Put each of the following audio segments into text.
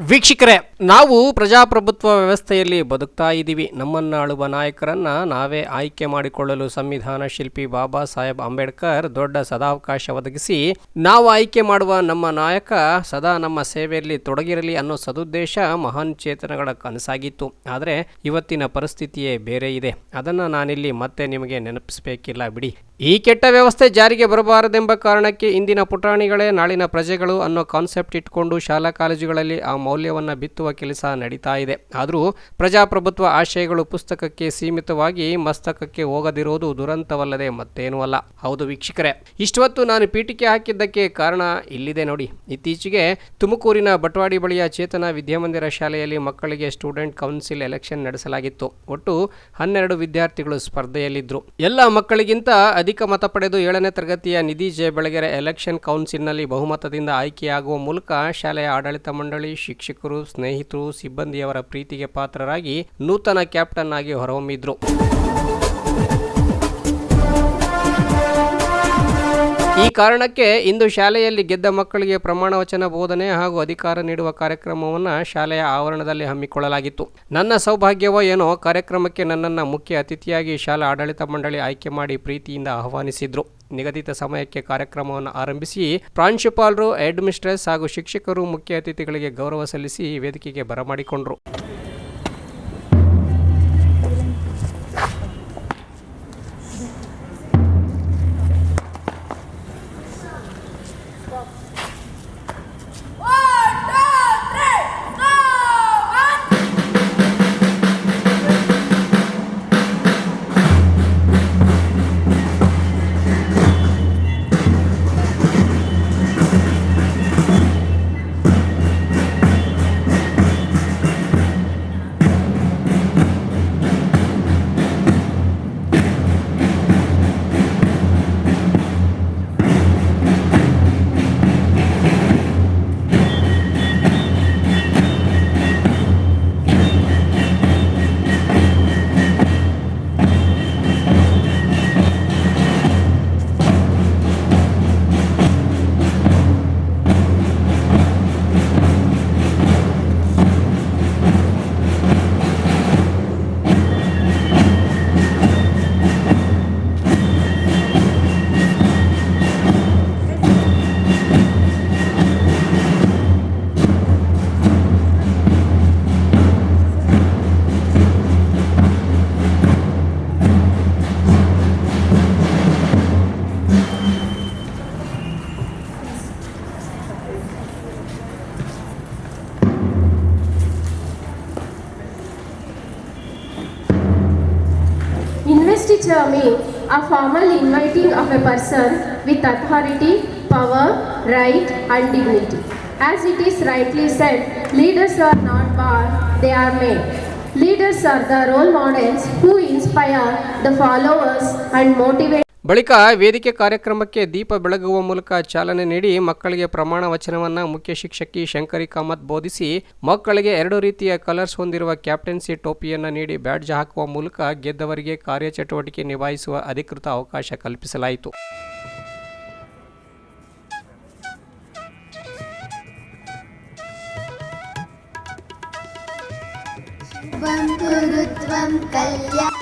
ವೀಕ್ಷಕರೇ, ನಾವು ಪ್ರಜಾಪ್ರಭುತ್ವ ವ್ಯವಸ್ಥೆಯಲ್ಲಿ ಬದುಕ್ತಾ ಇದ್ದೀವಿ. ನಮ್ಮನ್ನು ಆಳುವ ನಾಯಕರನ್ನು ನಾವೇ ಆಯ್ಕೆ ಮಾಡಿಕೊಳ್ಳಲು ಸಂವಿಧಾನ ಶಿಲ್ಪಿ ಬಾಬಾ ಸಾಹೇಬ್ ಅಂಬೇಡ್ಕರ್ ದೊಡ್ಡ ಸದಾವಕಾಶ ಒದಗಿಸಿ, ನಾವು ಆಯ್ಕೆ ಮಾಡುವ ನಮ್ಮ ನಾಯಕ ಸದಾ ನಮ್ಮ ಸೇವೆಯಲ್ಲಿ ತೊಡಗಿರಲಿ ಅನ್ನೋ ಸದುದ್ದೇಶ ಮಹಾನ್ ಚೇತನಗಳ ಕನಸಾಗಿತ್ತು. ಆದರೆ ಇವತ್ತಿನ ಪರಿಸ್ಥಿತಿಯೇ ಬೇರೆ ಇದೆ. ಅದನ್ನು ನಾನಿಲ್ಲಿ ಮತ್ತೆ ನಿಮಗೆ ನೆನಪಿಸಬೇಕಿಲ್ಲ ಬಿಡಿ. ಈ ಕೆಟ್ಟ ವ್ಯವಸ್ಥೆ ಜಾರಿಗೆ ಬರಬಾರದೆಂಬ ಕಾರಣಕ್ಕೆ ಇಂದಿನ ಪುಟಾಣಿಗಳೇ ನಾಳಿನ ಪ್ರಜೆಗಳು ಅನ್ನೋ ಕಾನ್ಸೆಪ್ಟ್ ಇಟ್ಕೊಂಡು ಶಾಲಾ ಕಾಲೇಜುಗಳಲ್ಲಿ ಆ ಮೌಲ್ಯವನ್ನು ಬಿತ್ತುವ ಕೆಲಸ ನಡೀತಾ ಇದೆ. ಆದರೂ ಪ್ರಜಾಪ್ರಭುತ್ವ ಆಶಯಗಳು ಪುಸ್ತಕಕ್ಕೆ ಸೀಮಿತವಾಗಿ ಮಸ್ತಕಕ್ಕೆ ಹೋಗದಿರೋದು ದುರಂತವಲ್ಲದೆ ಮತ್ತೇನೂ ಅಲ್ಲ. ಹೌದು ವೀಕ್ಷಕರೇ, ಇಷ್ಟೊತ್ತು ನಾನು ಪೀಠಿಕೆ ಹಾಕಿದ್ದಕ್ಕೆ ಕಾರಣ ಇಲ್ಲಿದೆ ನೋಡಿ. ಇತ್ತೀಚೆಗೆ ತುಮಕೂರಿನ ಬಟವಾಡಿ ಬಳಿಯ ಚೇತನ ವಿದ್ಯಾಮಂದಿರ ಶಾಲೆಯಲ್ಲಿ ಮಕ್ಕಳಿಗೆ ಸ್ಟೂಡೆಂಟ್ ಕೌನ್ಸಿಲ್ ಎಲೆಕ್ಷನ್ ನಡೆಸಲಾಗಿತ್ತು. ಒಟ್ಟು ಹನ್ನೆರಡು ವಿದ್ಯಾರ್ಥಿಗಳು ಸ್ಪರ್ಧೆಯಲ್ಲಿದ್ದರು ಎಲ್ಲ ಮಕ್ಕಳಿಗಿಂತ ಅಧಿಕ ಮತ ಪಡೆದು ಏಳನೇ ತರಗತಿಯ ನಿಧಿ ಜೆ ಬೆಳಗೆರೆ ಎಲೆಕ್ಷನ್ ಕೌನ್ಸಿಲ್ನಲ್ಲಿ ಬಹುಮತದಿಂದ ಆಯ್ಕೆಯಾಗುವ ಮೂಲಕ ಶಾಲೆಯ ಆಡಳಿತ ಮಂಡಳಿ ಶಿಕ್ಷಕರು, ಸ್ನೇಹಿತರು, ಸಿಬ್ಬಂದಿಯವರ ಪ್ರೀತಿಗೆ ಪಾತ್ರರಾಗಿ ನೂತನ ಕ್ಯಾಪ್ಟನ್ ಆಗಿ ಹೊರಹೊಮ್ಮಿದ್ರು. ಈ ಕಾರಣಕ್ಕೆ ಇಂದು ಶಾಲೆಯಲ್ಲಿ ಗೆದ್ದ ಮಕ್ಕಳಿಗೆ ಪ್ರಮಾಣ ವಚನ, ಬೋಧನೆ ಹಾಗೂ ಅಧಿಕಾರ ನೀಡುವ ಕಾರ್ಯಕ್ರಮವನ್ನು ಶಾಲೆಯ ಆವರಣದಲ್ಲಿ ಹಮ್ಮಿಕೊಳ್ಳಲಾಗಿತ್ತು. ನನ್ನ ಸೌಭಾಗ್ಯವೋ ಏನೋ, ಕಾರ್ಯಕ್ರಮಕ್ಕೆ ನನ್ನನ್ನು ಮುಖ್ಯ ಅತಿಥಿಯಾಗಿ ಶಾಲಾ ಆಡಳಿತ ಮಂಡಳಿ ಆಯ್ಕೆ ಮಾಡಿ ಪ್ರೀತಿಯಿಂದ ಆಹ್ವಾನಿಸಿದ್ರು. ನಿಗದಿತ ಸಮಯಕ್ಕೆ ಕಾರ್ಯಕ್ರಮವನ್ನು ಆರಂಭಿಸಿ ಪ್ರಾಂಶುಪಾಲರು, ಹೆಡ್ ಮಿಸ್ಟ್ರೆಸ್ ಹಾಗೂ ಶಿಕ್ಷಕರು ಮುಖ್ಯ ಅತಿಥಿಗಳಿಗೆ ಗೌರವ ಸಲ್ಲಿಸಿ ವೇದಿಕೆಗೆ ಬರಮಾಡಿಕೊಂಡ್ರು. Investiture means a formal inviting of a person with authority, power, right, and dignity. As it is rightly said, leaders are not born, they are made. Leaders are the role models who inspire the followers and motivate. ಬಳಿಕ ವೇದಿಕೆ ಕಾರ್ಯಕ್ರಮಕ್ಕೆ ದೀಪ ಬೆಳಗುವ ಮೂಲಕ ಚಾಲನೆ ನೀಡಿ ಮಕ್ಕಳಿಗೆ ಪ್ರಮಾಣ ವಚನವನ್ನು ಮುಖ್ಯ ಶಿಕ್ಷಕಿ ಶಂಕರಿ ಕಾಮತ್ ಬೋಧಿಸಿ, ಮಕ್ಕಳಿಗೆ ಎರಡು ರೀತಿಯ ಕಲರ್ಸ್ ಹೊಂದಿರುವ ಕ್ಯಾಪ್ಟನ್ಸಿ ಟೋಪಿಯನ್ನು ನೀಡಿ ಬ್ಯಾಡ್ಜ್ ಹಾಕುವ ಮೂಲಕ ಗೆದ್ದವರಿಗೆ ಕಾರ್ಯಚಟುವಟಿಕೆ ನಿಭಾಯಿಸುವ ಅಧಿಕೃತ ಅವಕಾಶ ಕಲ್ಪಿಸಲಾಯಿತು. त्वं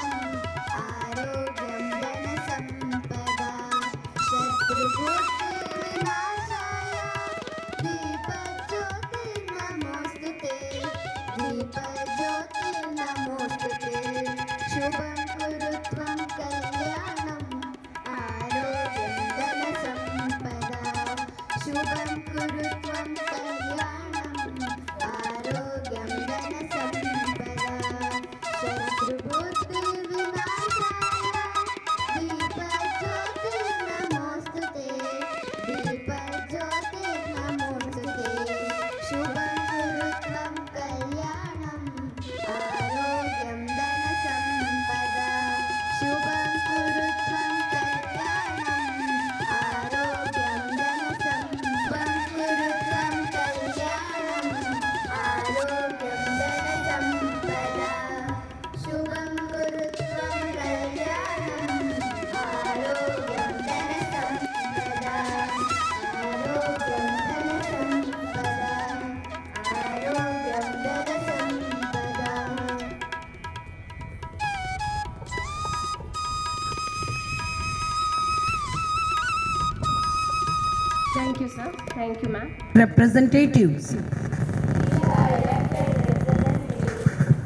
Thank you, ma'am. representatives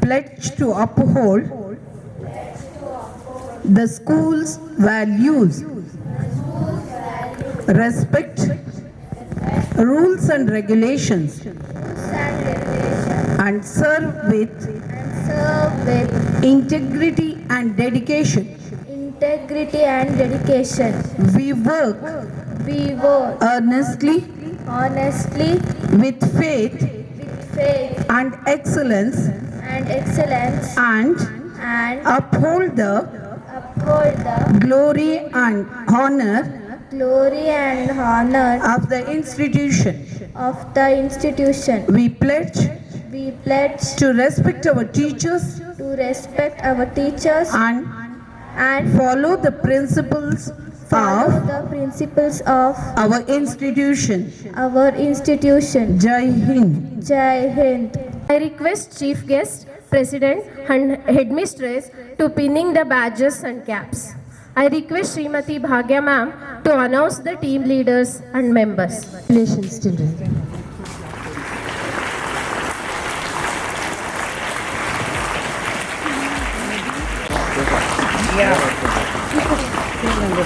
pledge to uphold the school's values respect rules and regulations and serve with integrity and dedication integrity and dedication. we work We work earnestly honestly with faith with faith and excellence and excellence and and uphold the uphold the glory and honor glory and honor of the institution. of the institution. We pledge We pledge to respect our teachers to respect our teachers and and follow the principles follow of the principles of our institution. our institution. Jai Hind. Jai Hind. I request Chief Guest, President and Headmistress to pinning the badges and caps. I request Srimati Bhagya ma'am to announce the team leaders and members. Congratulations, children.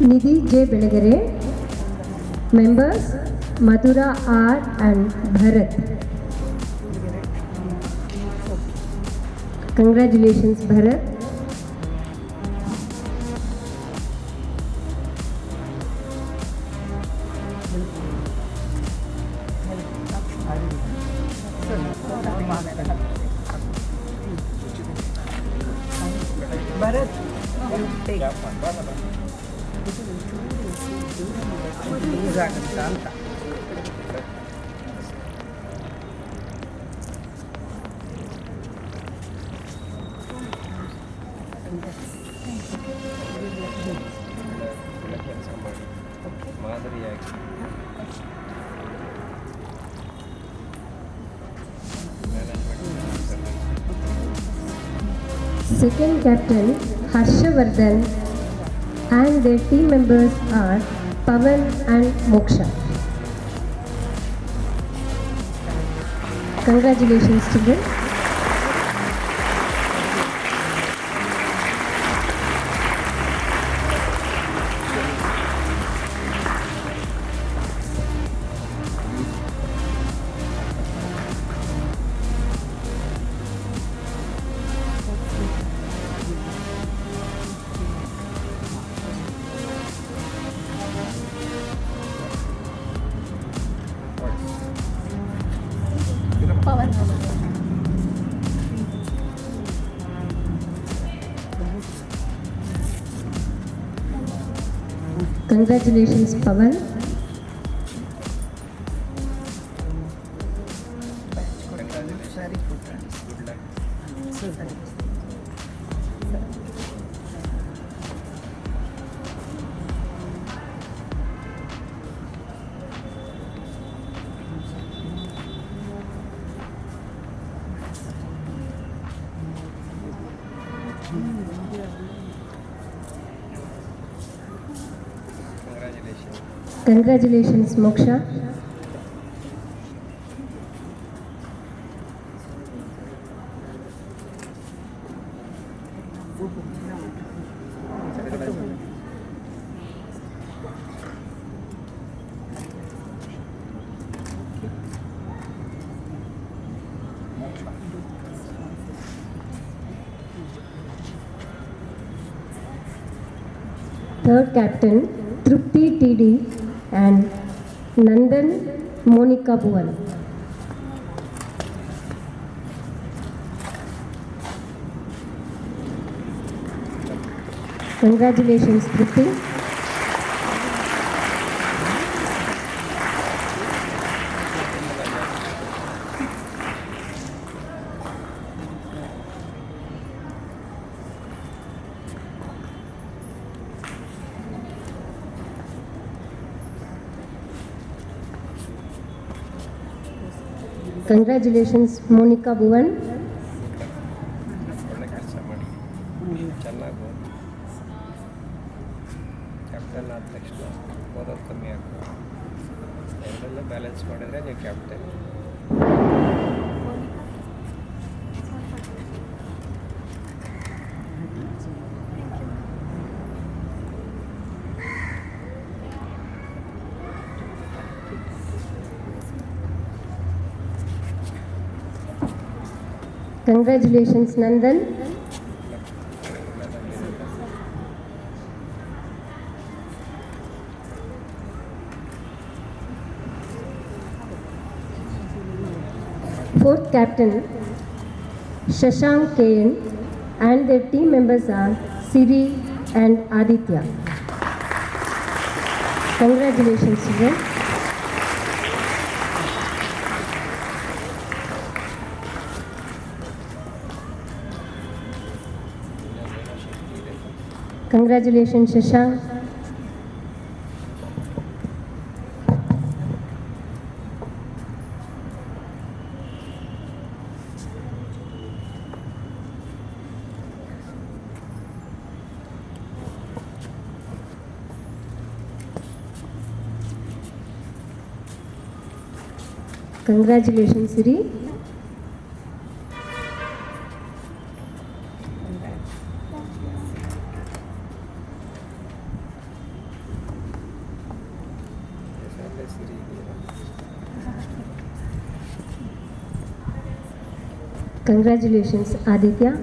Nidhi J. Belagere. Members Madhura R and Bharath. Congratulations Bharath. Second captain Harshavardhan and their team members are Pavan and Moksha. Congratulations children. Congratulations Pavan. Congratulations Moksha. Third captain Trupti TD and Nandan Monica Bhuvan. Congratulations Trupti. Congratulations, Monica Bhuvan. Congratulations, Nandan. Fourth captain, Shashank KN, and their team members are Siri and Aditya. Congratulations, children. Congratulations, Shashank. Congratulations, Siri. Congratulations, Aditya.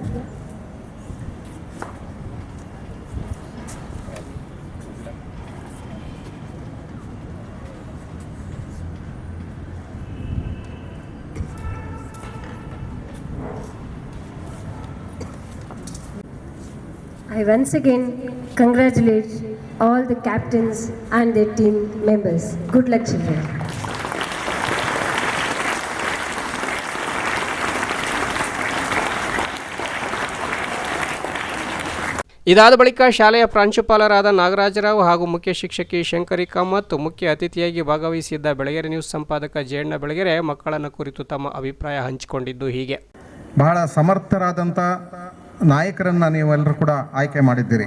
I once again congratulate all the captains and their team members. Good luck, children. ಇದಾದ ಬಳಿಕ ಶಾಲೆಯ ಪ್ರಾಂಶುಪಾಲರಾದ ನಾಗರಾಜರಾವ್ ಹಾಗೂ ಮುಖ್ಯ ಶಿಕ್ಷಕಿ ಶಂಕರಿಕಾ ಮತ್ತು ಮುಖ್ಯ ಅತಿಥಿಯಾಗಿ ಭಾಗವಹಿಸಿದ್ದ ಬೆಳಗೆರೆ ನ್ಯೂಸ್ ಸಂಪಾದಕ ಜಯಣ್ಣ ಬೆಳಗೆರೆ ಮಕ್ಕಳನ್ನು ಕುರಿತು ತಮ್ಮ ಅಭಿಪ್ರಾಯ ಹಂಚಿಕೊಂಡಿದ್ದು ಹೀಗೆ. ಬಹಳ ಸಮರ್ಥರಾದಂಥ ನಾಯಕರನ್ನು ನೀವೆಲ್ಲರೂ ಕೂಡ ಆಯ್ಕೆ ಮಾಡಿದ್ದೀರಿ.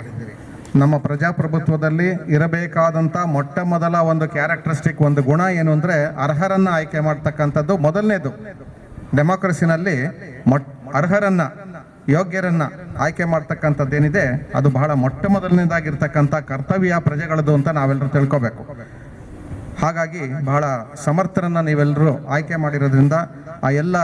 ನಮ್ಮ ಪ್ರಜಾಪ್ರಭುತ್ವದಲ್ಲಿ ಇರಬೇಕಾದಂಥ ಮೊಟ್ಟ ಮೊದಲ ಒಂದು ಕ್ಯಾರೆಕ್ಟರಿಸ್ಟಿಕ್ ಒಂದು ಗುಣ ಏನು ಅಂದರೆ ಅರ್ಹರನ್ನು ಆಯ್ಕೆ ಮಾಡ್ತಕ್ಕಂಥದ್ದು ಮೊದಲನೇದು. ಡೆಮಾಕ್ರಸಿನಲ್ಲಿ ಮೊಟ್ ಅರ್ಹರನ್ನ ಯೋಗ್ಯರನ್ನ ಆಯ್ಕೆ ಮಾಡ್ತಕ್ಕಂಥದ್ದೇನಿದೆ, ಅದು ಬಹಳ ಮೊಟ್ಟ ಮೊದಲನೇದಾಗಿರ್ತಕ್ಕಂಥ ಕರ್ತವ್ಯ ಪ್ರಜೆಗಳದು ಅಂತ ನಾವೆಲ್ಲರೂ ತಿಳ್ಕೋಬೇಕು. ಹಾಗಾಗಿ ಬಹಳ ಸಮರ್ಥರನ್ನ ನೀವೆಲ್ಲರೂ ಆಯ್ಕೆ ಮಾಡಿರೋದ್ರಿಂದ ಆ ಎಲ್ಲ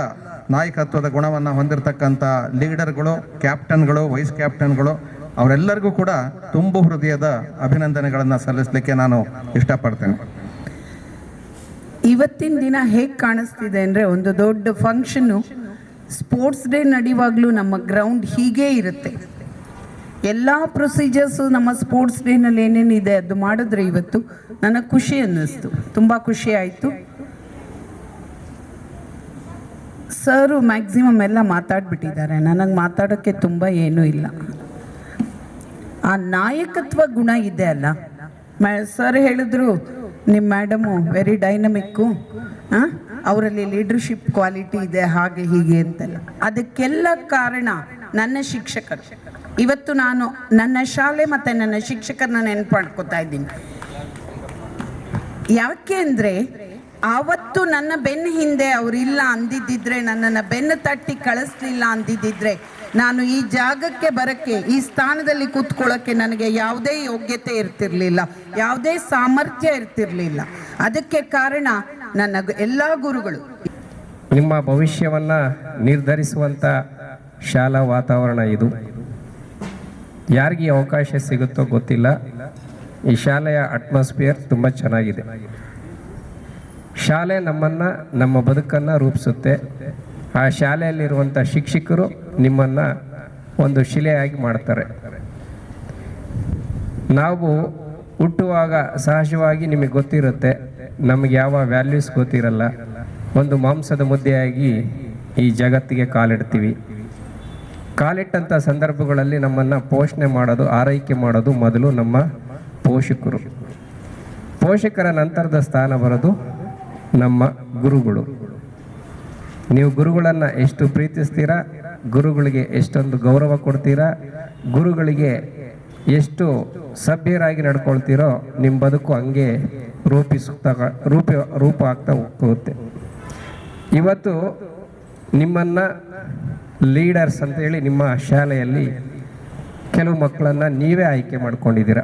ನಾಯಕತ್ವದ ಗುಣವನ್ನು ಹೊಂದಿರತಕ್ಕಂಥ ಲೀಡರ್ಗಳು, ಕ್ಯಾಪ್ಟನ್ಗಳು, ವೈಸ್ ಕ್ಯಾಪ್ಟನ್ಗಳು, ಅವರೆಲ್ಲರಿಗೂ ಕೂಡ ತುಂಬು ಹೃದಯದ ಅಭಿನಂದನೆಗಳನ್ನು ಸಲ್ಲಿಸಲಿಕ್ಕೆ ನಾನು ಇಷ್ಟಪಡ್ತೇನೆ. ಇವತ್ತಿನ ದಿನ ಹೇಗೆ ಕಾಣಿಸ್ತಿದೆ ಅಂದರೆ ಒಂದು ದೊಡ್ಡ ಫಂಕ್ಷನ್ನು ಸ್ಪೋರ್ಟ್ಸ್ ಡೇ ನಡೆಯುವಾಗಲೂ ನಮ್ಮ ಗ್ರೌಂಡ್ ಹೀಗೇ ಇರುತ್ತೆ. ಎಲ್ಲ ಪ್ರೊಸೀಜರ್ಸು ನಮ್ಮ ಸ್ಪೋರ್ಟ್ಸ್ ಡೇನಲ್ಲಿ ಏನೇನಿದೆ ಅದು ಮಾಡಿದ್ರೆ ಇವತ್ತು ನನಗೆ ಖುಷಿ ಅನ್ನಿಸ್ತು. ತುಂಬ ಖುಷಿ ಆಯಿತು. ಸರು ಮ್ಯಾಕ್ಸಿಮಮ್ ಎಲ್ಲ ಮಾತಾಡ್ಬಿಟ್ಟಿದ್ದಾರೆ. ನನಗೆ ಮಾತಾಡೋಕ್ಕೆ ತುಂಬ ಏನೂ ಇಲ್ಲ. ಆ ನಾಯಕತ್ವ ಗುಣ ಇದೆ ಅಲ್ಲ? ಸರ್ ಹೇಳಿದ್ರು ನಿಮ್ಮ ಮೇಡಮು ವೆರಿ ಡೈನಮಿಕ್ಕು ಅವರಲ್ಲಿ ಲೀಡರ್ಶಿಪ್ ಕ್ವಾಲಿಟಿ ಇದೆ, ಹಾಗೆ ಹೀಗೆ ಅಂತೆಲ್ಲ. ಅದಕ್ಕೆಲ್ಲ ಕಾರಣ ನನ್ನ ಶಿಕ್ಷಕರು. ಇವತ್ತು ನಾನು ನನ್ನ ಶಾಲೆ ಮತ್ತು ನನ್ನ ಶಿಕ್ಷಕರನ್ನ ನೆನಪು ಮಾಡ್ಕೋತಾ ಇದ್ದೀನಿ. ಯಾಕೆ ಅಂದರೆ, ಆವತ್ತು ನನ್ನ ಬೆನ್ನ ಹಿಂದೆ ಅವರಿಲ್ಲ ಅಂದಿದ್ದಿದ್ರೆ, ನನ್ನನ್ನು ಬೆನ್ನು ತಟ್ಟಿ ಕಳಿಸ್ಲಿಲ್ಲ ಅಂದಿದ್ದಿದ್ರೆ, ನಾನು ಈ ಜಾಗಕ್ಕೆ ಬರೋಕ್ಕೆ, ಈ ಸ್ಥಾನದಲ್ಲಿ ಕೂತ್ಕೊಳ್ಳೋಕ್ಕೆ ನನಗೆ ಯಾವುದೇ ಯೋಗ್ಯತೆ ಇರ್ತಿರ್ಲಿಲ್ಲ, ಯಾವುದೇ ಸಾಮರ್ಥ್ಯ ಇರ್ತಿರ್ಲಿಲ್ಲ. ಅದಕ್ಕೆ ಕಾರಣ ನನ್ನ ಎಲ್ಲ ಗುರುಗಳು. ನಿಮ್ಮ ಭವಿಷ್ಯವನ್ನು ನಿರ್ಧರಿಸುವಂಥ ಶಾಲಾ ವಾತಾವರಣ ಇದು. ಯಾರಿಗೆ ಅವಕಾಶ ಸಿಗುತ್ತೋ ಗೊತ್ತಿಲ್ಲ. ಈ ಶಾಲೆಯ ಅಟ್ಮಾಸ್ಫಿಯರ್ ತುಂಬ ಚೆನ್ನಾಗಿದೆ. ಶಾಲೆ ನಮ್ಮನ್ನು, ನಮ್ಮ ಬದುಕನ್ನು ರೂಪಿಸುತ್ತೆ. ಆ ಶಾಲೆಯಲ್ಲಿರುವಂಥ ಶಿಕ್ಷಕರು ನಿಮ್ಮನ್ನು ಒಂದು ಶಿಲೆಯಾಗಿ ಮಾಡ್ತಾರೆ. ನಾವು ಹುಟ್ಟುವಾಗ ಸಹಜವಾಗಿ ನಿಮಗೆ ಗೊತ್ತಿರುತ್ತೆ. ನಮಗೆ ಯಾವ ವ್ಯಾಲ್ಯೂಸ್ ಗೊತ್ತಿರಲ್ಲ. ಒಂದು ಮಾಂಸದ ಮುದ್ದೆಯಾಗಿ ಈ ಜಗತ್ತಿಗೆ ಕಾಲಿಡ್ತೀವಿ. ಕಾಲಿಟ್ಟಂಥ ಸಂದರ್ಭಗಳಲ್ಲಿ ನಮ್ಮನ್ನು ಪೋಷಣೆ ಮಾಡೋದು, ಆರೈಕೆ ಮಾಡೋದು ಮೊದಲು ನಮ್ಮ ಪೋಷಕರು. ಪೋಷಕರ ನಂತರದ ಸ್ಥಾನ ಬರೋದು ನಮ್ಮ ಗುರುಗಳು. ನೀವು ಗುರುಗಳನ್ನು ಎಷ್ಟು ಪ್ರೀತಿಸ್ತೀರಾ? ಗುರುಗಳಿಗೆ ಎಷ್ಟೊಂದು ಗೌರವ ಕೊಡ್ತೀರಾ? ಗುರುಗಳಿಗೆ ಎಷ್ಟು ಸಭ್ಯರಾಗಿ ನಡ್ಕೊಳ್ತೀರೋ ನಿಮ್ಮ ಬದುಕು ಹಂಗೆ ರೂಪಿಸುತ್ತಾ ರೂಪ ರೂಪ ಆಗ್ತಾ ಹೋಗುತ್ತೆ. ಇವತ್ತು ನಿಮ್ಮನ್ನು ಲೀಡರ್ಸ್ ಅಂತೇಳಿ ನಿಮ್ಮ ಶಾಲೆಯಲ್ಲಿ ಕೆಲವು ಮಕ್ಕಳನ್ನು ನೀವೇ ಆಯ್ಕೆ ಮಾಡ್ಕೊಂಡಿದ್ದೀರ.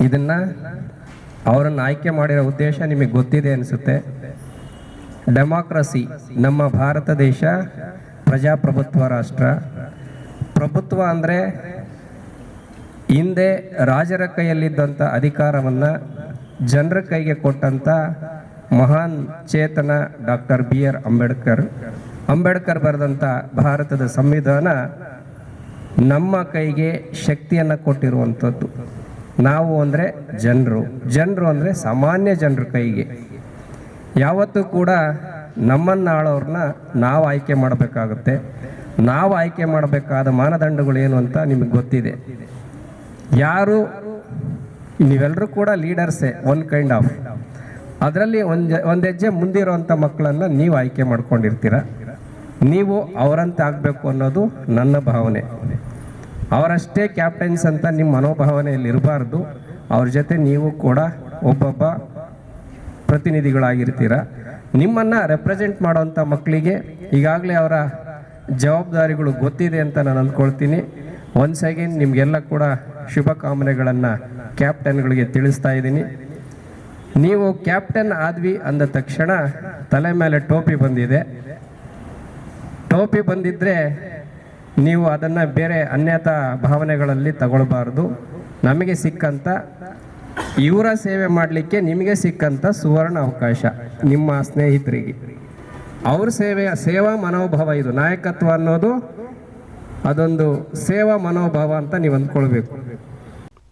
ಇದನ್ನು ಅವರನ್ನು ಆಯ್ಕೆ ಮಾಡಿರೋ ಉದ್ದೇಶ ನಿಮಗೆ ಗೊತ್ತಿದೆ ಅನಿಸುತ್ತೆ. ಡೆಮಾಕ್ರಸಿ ನಮ್ಮ ಭಾರತ ದೇಶ ಪ್ರಜಾಪ್ರಭುತ್ವ ರಾಷ್ಟ್ರ. ಪ್ರಭುತ್ವ ಅಂದರೆ ಹಿಂದೆ ರಾಜರ ಕೈಯಲ್ಲಿದ್ದಂಥ ಅಧಿಕಾರವನ್ನು ಜನರ ಕೈಗೆ ಕೊಟ್ಟಂಥ ಮಹಾನ್ ಚೇತನ doctor B R Ambedkar. Ambedkar ಬರೆದಂಥ ಭಾರತದ ಸಂವಿಧಾನ ನಮ್ಮ ಕೈಗೆ ಶಕ್ತಿಯನ್ನು ಕೊಟ್ಟಿರುವಂಥದ್ದು ನಾವು ಅಂದರೆ ಜನರು. ಜನರು ಅಂದರೆ ಸಾಮಾನ್ಯ ಜನರ ಕೈಗೆ. ಯಾವತ್ತೂ ಕೂಡ ನಮ್ಮನ್ನು ಆಳೋರನ್ನ ನಾವು ಆಯ್ಕೆ ಮಾಡಬೇಕಾಗುತ್ತೆ. ನಾವು ಆಯ್ಕೆ ಮಾಡಬೇಕಾದ ಮಾನದಂಡಗಳು ಏನು ಅಂತ ನಿಮಗೆ ಗೊತ್ತಿದೆ. ಯಾರು? ನೀವೆಲ್ಲರೂ ಕೂಡ ಲೀಡರ್ಸೇ ಒನ್ ಕೈಂಡ್ ಆಫ್ ಅದರಲ್ಲಿ ಒಂದು ಒಂದು ಹೆಜ್ಜೆ ಮುಂದಿರುವಂಥ ಮಕ್ಕಳನ್ನು ನೀವು ಆಯ್ಕೆ ಮಾಡ್ಕೊಂಡಿರ್ತೀರ. ನೀವು ಅವರಂತೆ ಆಗಬೇಕು ಅನ್ನೋದು ನನ್ನ ಭಾವನೆ. ಅವರಷ್ಟೇ ಕ್ಯಾಪ್ಟನ್ಸ್ ಅಂತ ನಿಮ್ಮ ಮನೋಭಾವನೆಯಲ್ಲಿ ಇರಬಾರ್ದು. ಅವ್ರ ಜೊತೆ ನೀವು ಕೂಡ ಒಬ್ಬೊಬ್ಬ ಪ್ರತಿನಿಧಿಗಳಾಗಿರ್ತೀರ. ನಿಮ್ಮನ್ನು ರೆಪ್ರೆಸೆಂಟ್ ಮಾಡೋವಂಥ ಮಕ್ಕಳಿಗೆ ಈಗಾಗಲೇ ಅವರ ಜವಾಬ್ದಾರಿಗಳು ಗೊತ್ತಿದೆ ಅಂತ ನಾನು ಅಂದ್ಕೊಳ್ತೀನಿ. ಒನ್ಸ್ ಅಗೇನ್ ನಿಮಗೆಲ್ಲ ಕೂಡ ಶುಭ ಕಾಮನೆಗಳನ್ನು ಕ್ಯಾಪ್ಟನ್ಗಳಿಗೆ ತಿಳಿಸ್ತಾ ಇದ್ದೀನಿ. ನೀವು ಕ್ಯಾಪ್ಟನ್ ಆದ್ವಿ ಅಂದ ತಕ್ಷಣ ತಲೆ ಮೇಲೆ ಟೋಪಿ ಬಂದಿದೆ. ಟೋಪಿ ಬಂದಿದ್ದರೆ ನೀವು ಅದನ್ನು ಬೇರೆ ಅನ್ಯತ ಭಾವನೆಗಳಲ್ಲಿ ತಗೊಳ್ಬಾರ್ದು. ನಮಗೆ ಸಿಕ್ಕಂಥ ಇವರ ಸೇವೆ ಮಾಡಲಿಕ್ಕೆ ನಿಮಗೆ ಸಿಕ್ಕಂಥ ಸುವರ್ಣ ಅವಕಾಶ ನಿಮ್ಮ ಸ್ನೇಹಿತರಿಗೆ. ಅವ್ರ ಸೇವೆಯ ಸೇವಾ ಮನೋಭಾವ ಇದು ನಾಯಕತ್ವ ಅನ್ನೋದು ಅದೊಂದು ಸೇವಾ ಮನೋಭಾವ ಅಂತ ನೀವು ಅಂದ್ಕೊಳ್ಬೇಕು.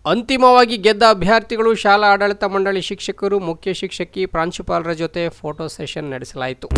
ಅಂತಿಮವಾಗಿ ಗೆದ್ದ ಅಭ್ಯರ್ಥಿಗಳು ಶಾಲಾ ಆಡಳಿತ ಮಂಡಳಿ ಶಿಕ್ಷಕರು, ಮುಖ್ಯ ಶಿಕ್ಷಕಿ, ಪ್ರಾಂಶುಪಾಲರ ಜೊತೆ ಫೋಟೋ ಸೆಷನ್ ನಡೆಸಲಾಯಿತು.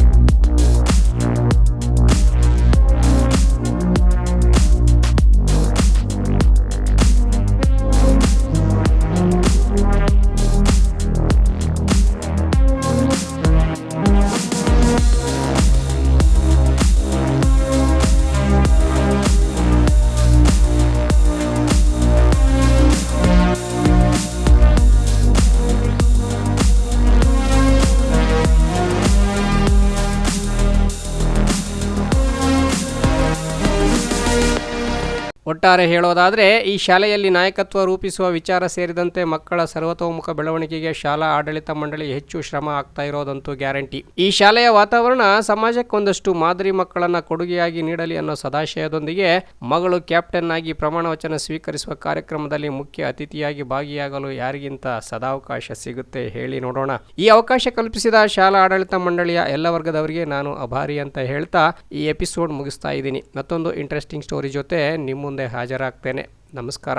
ಒಟ್ಟಾರೆ ಹೇಳೋದಾದರೆ, ಈ ಶಾಲೆಯಲ್ಲಿ ನಾಯಕತ್ವ ರೂಪಿಸುವ ವಿಚಾರ ಸೇರಿದಂತೆ ಮಕ್ಕಳ ಸರ್ವತೋಮುಖ ಬೆಳವಣಿಗೆಗೆ ಶಾಲಾ ಆಡಳಿತ ಮಂಡಳಿ ಹೆಚ್ಚು ಶ್ರಮ ಆಗ್ತಾ ಇರೋದಂತೂ ಗ್ಯಾರಂಟಿ. ಈ ಶಾಲೆಯ ವಾತಾವರಣ ಸಮಾಜಕ್ಕೊಂದಷ್ಟು ಮಾದರಿ ಮಕ್ಕಳನ್ನ ಕೊಡುಗೆಯಾಗಿ ನೀಡಲಿ ಅನ್ನೋ ಸದಾಶಯದೊಂದಿಗೆ ಮಗಳು ಕ್ಯಾಪ್ಟನ್ ಆಗಿ ಪ್ರಮಾಣ ವಚನ ಸ್ವೀಕರಿಸುವ ಕಾರ್ಯಕ್ರಮದಲ್ಲಿ ಮುಖ್ಯ ಅತಿಥಿಯಾಗಿ ಭಾಗಿಯಾಗಲು ಯಾರಿಗಿಂತ ಸದಾವಕಾಶ ಸಿಗುತ್ತೆ ಹೇಳಿ ನೋಡೋಣ. ಈ ಅವಕಾಶ ಕಲ್ಪಿಸಿದ ಶಾಲಾ ಆಡಳಿತ ಮಂಡಳಿಯ ಎಲ್ಲ ವರ್ಗದವರಿಗೆ ನಾನು ಅಭಾರಿ ಅಂತ ಹೇಳ್ತಾ ಈ ಎಪಿಸೋಡ್ ಮುಗಿಸ್ತಾ ಇದ್ದೀನಿ. ಮತ್ತೊಂದು ಇಂಟ್ರೆಸ್ಟಿಂಗ್ ಸ್ಟೋರಿ ಜೊತೆ ನಿಮ್ಮ ಮುಂದೆ ಹಾಜರಾಗ್ತೇನೆ. ನಮಸ್ಕಾರ.